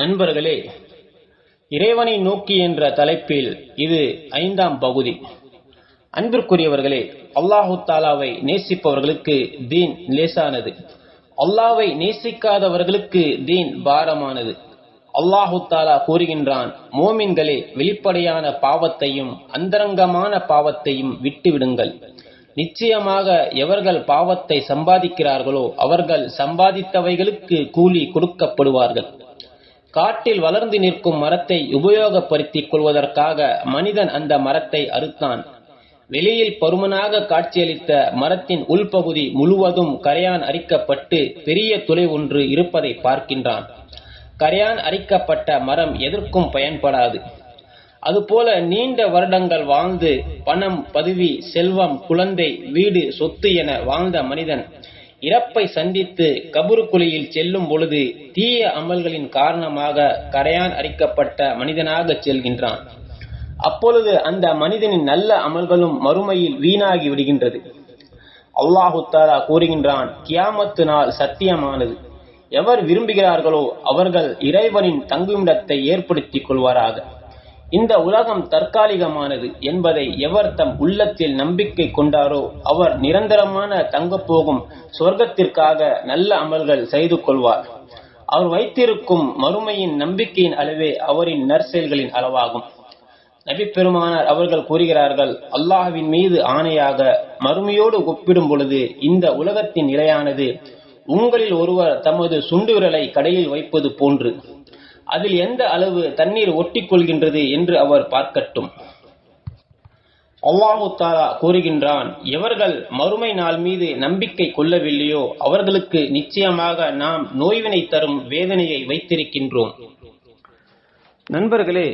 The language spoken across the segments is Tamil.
நண்பர்களே இறைவனை நோக்கி என்ற தலைப்பில் இது ஐந்தாம் பகுதி. அன்பிற்குரியவர்களே அல்லாஹு தாலாவை நேசிப்பவர்களுக்கு தீன் லேசானது. அல்லாவை நேசிக்காதவர்களுக்கு தீன் பாரமானது. அல்லாஹு தாலா கூறுகின்றான் மோமின்களே வெளிப்படையான பாவத்தையும் அந்தரங்கமான பாவத்தையும் விட்டுவிடுங்கள். நிச்சயமாக எவர்கள் பாவத்தை சம்பாதிக்கிறார்களோ அவர்கள் சம்பாதித்தவைகளுக்கு கூலி கொடுக்கப்படுவார்கள். காட்டில் வளர்ந்து நிற்கும் மரத்தை உபயோகப்படுத்திக் கொள்வதற்காக மனிதன் அந்த மரத்தை அறுத்தான். வெளியில் பருமனாக காட்சியளித்த மரத்தின் உள்பகுதி முழுவதும் கரையான் அரிக்கப்பட்டு பெரிய துளை ஒன்று இருப்பதை பார்க்கின்றான். கரையான் அரிக்கப்பட்ட மரம் எதற்கும் பயன்படாது. அதுபோல நீண்ட வருடங்கள் வாழ்ந்து பணம் பதவி செல்வம் குழந்தை வீடு சொத்து என வாழ்ந்த மனிதன் இறப்பை சந்தித்து கபுருக்குழியில் செல்லும் பொழுது தீய அமல்களின் காரணமாக கரையான் அரிக்கப்பட்ட மனிதனாக செல்கின்றான். அப்பொழுது அந்த மனிதனின் நல்ல அமல்களும் மறுமையில் வீணாகி விடுகின்றது. அல்லாஹு தாலா கூறுகின்றான் கியாமத்து நாள் சத்தியமானது. எவர் விரும்புகிறார்களோ அவர்கள் இறைவனின் தங்குமிடத்தை ஏற்படுத்திக் கொள்வாராக. இந்த உலகம் தற்காலிகமானது என்பதை எவர் தம் உள்ளத்தில் நம்பிக்கை கொண்டாரோ அவர் நிரந்தரமான தங்கப் போகும் சொர்க்கத்திற்காக நல்ல அமல்கள் செய்து கொள்வார். அவர் வைத்திருக்கும் மறுமையின் நம்பிக்கையின் அளவே அவரின் நற்செயல்களின் அளவாகும். நபி பெருமானார் அவர்கள் கூறுகிறார்கள் அல்லாஹ்வின் மீது ஆணையாக மறுமையோடு ஒப்பிடும் பொழுது இந்த உலகத்தின் நிலையானது உங்களில் ஒருவர் தமது சுண்டு விரலை கடையில் வைப்பது போன்று. அதில் எந்த அளவு தண்ணீர் ஒட்டி கொள்கின்றது என்று அவர் பார்க்கட்டும். அல்லாஹு தாலா கூறுகின்றான் எவர்கள் மறுமை நாள் மீது நம்பிக்கை கொள்ளவில்லையோ அவர்களுக்கு நிச்சயமாக நாம் நோய்வினை தரும் வேதனையை வைத்திருக்கின்றோம். நண்பர்களே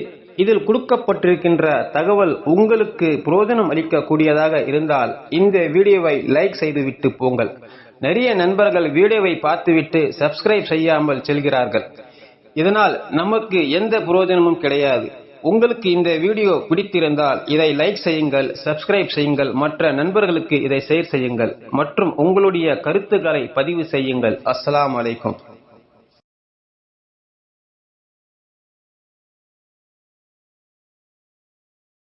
இதில் கொடுக்கப்பட்டிருக்கின்ற தகவல் உங்களுக்கு புரோஜனம் அளிக்கக்கூடியதாக இருந்தால் இந்த வீடியோவை லைக் செய்துவிட்டு போங்கள். நிறைய நண்பர்கள் வீடியோவை பார்த்துவிட்டு சப்ஸ்கிரைப் செய்யாமல் செல்கிறார்கள். இதனால் நமக்கு எந்த புரோஜனமும் கிடையாது. உங்களுக்கு இந்த வீடியோ பிடித்திருந்தால் இதை லைக் செய்யுங்கள் சப்ஸ்கிரைப் செய்யுங்கள் மற்ற நண்பர்களுக்கு இதை ஷேர் செய்யுங்கள் மற்றும் உங்களுடைய கருத்துக்களை பதிவு செய்யுங்கள். அஸ்லாம் அலைக்கும்.